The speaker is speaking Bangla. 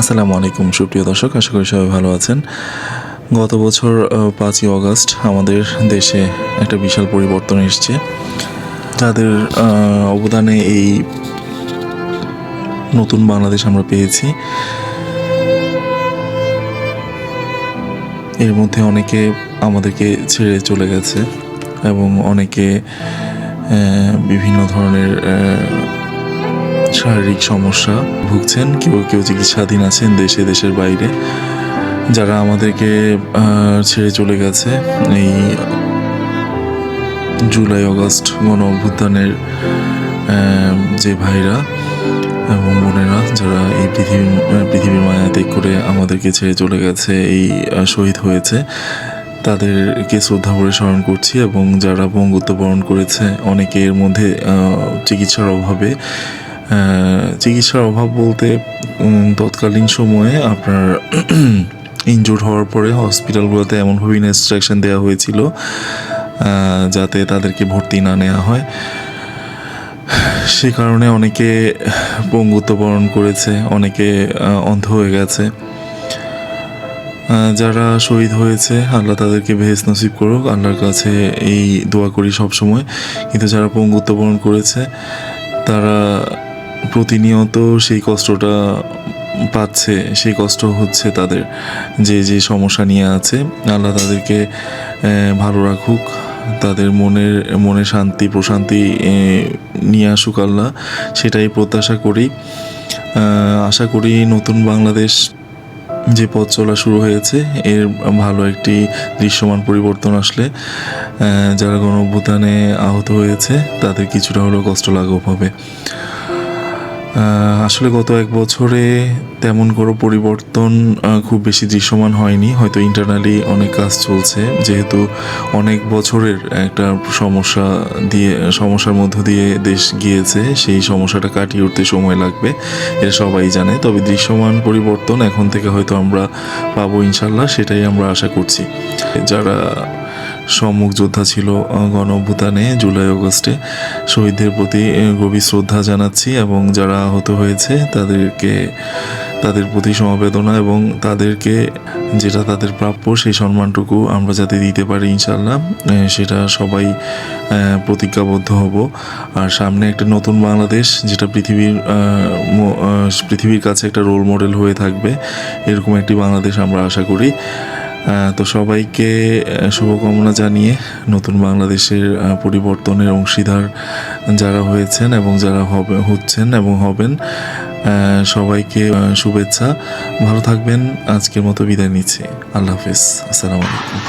আসসালামু আলাইকুম, সুপ্রিয় দর্শক, আশা করি সবাই ভালো আছেন। গত বছর পাঁচই অগাস্ট আমাদের দেশে একটা বিশাল পরিবর্তন এসছে। তাদের অবদানে এই নতুন বাংলাদেশ আমরা পেয়েছি। এর মধ্যে অনেকে আমাদেরকে ছেড়ে চলে গেছে এবং অনেকে বিভিন্ন ধরনের শারীরিক সমস্যা ভুগছেন, কেউ কেউ চিকিৎসাধীন আছেন দেশে, দেশের বাইরে। যারা আমাদেরকে ছেড়ে চলে গেছে, এই জুলাই আগস্ট গণ অভ্যুত্থানের যে ভাইরা এবং বোনেরা যারা এই পৃথিবী পৃথিবীর মায়া ত্যাগ করে আমাদেরকে ছেড়ে চলে গেছে, এই শহীদ হয়েছে, তাদেরকে শ্রদ্ধা করে স্মরণ করছি এবং যারা বঙ্গুত্ব বরণ করেছে অনেকে এর মধ্যে চিকিৎসার অভাবে চিকিৎসার অভাব বলতে তৎকালীন সময়ে আপনার ইনজুর হওয়ার পরে হসপিটালগুলোতে এমনভাবে ইনস্ট্রাকশন দেওয়া হয়েছিল যাতে তাদেরকে ভর্তি না নেওয়া হয়। সে কারণে অনেকে পঙ্গুত্ব বরণ করেছে, অনেকে অন্ধ হয়ে গেছে। যারা শহীদ হয়েছে, আল্লাহ তাদেরকে ভেজ নসিব করুক, আল্লাহর কাছে এই দোয়া করি সব সময় কিন্তু যারা পঙ্গুত্ব বরণ করেছে, তারা প্রতিনিয়ত সেই কষ্টটা পাচ্ছে, সেই কষ্ট হচ্ছে তাদের। যে যে সমস্যা নিয়ে আছে, আল্লাহ তাদেরকে ভালো রাখুক, তাদের মনের মনে শান্তি, প্রশান্তি নিয়ে আসুক আল্লাহ, সেটাই প্রত্যাশা করি। আশা করি নতুন বাংলাদেশ যে পথ চলা শুরু হয়েছে, এর ভালো একটি দৃশ্যমান পরিবর্তন আসলে যারা গণ আহত হয়েছে, তাদের কিছুটা হলেও কষ্ট লাঘব হবে। আসলে গত এক বছরে তেমন কোনো পরিবর্তন খুব বেশি দৃশ্যমান হয়নি। হয়তো ইন্টারনালি অনেক কাজ চলছে। যেহেতু অনেক বছরের একটা সমস্যা দিয়ে, সমস্যার মধ্য দিয়ে দেশ গিয়েছে, সেই সমস্যাটা কাটিয়ে উঠতে সময় লাগবে, এটা সবাই জানে। তবে দৃশ্যমান পরিবর্তন এখন থেকে হয়তো আমরা পাবো ইনশাল্লাহ, সেটাই আমরা আশা করছি। যারা সম্মুখ যোদ্ধা ছিল গণ অভ্যুত্থানে জুলাই আগস্টে শহীদদের প্রতি গভীর শ্রদ্ধা জানাচ্ছি এবং যারা আহত হয়েছে, তাদেরকে, তাদের প্রতি সমবেদনা এবং তাদেরকে যেটা তাদের প্রাপ্য সেই সম্মানটুকু আমরা যাতে দিতে পারি ইনশাল্লাহ সেটা সবাই প্রতিজ্ঞাবদ্ধ হব। আর সামনে একটা নতুন বাংলাদেশ, যেটা পৃথিবীর পৃথিবীর কাছে একটা রোল মডেল হয়ে থাকবে, এরকম একটি বাংলাদেশ আমরা আশা করি। তো সবাইকে শুভকামনা জানিয়ে নতুন বাংলাদেশের পরিবর্তনের অংশীদার যারা হয়েছেন এবং যারা হবে, হচ্ছেন এবং হবেন সবাইকে শুভেচ্ছা। ভালো থাকবেন। আজকের মতো বিদায় নিচ্ছি। আল্লাহ হাফেজ। আসসালামু আলাইকুম।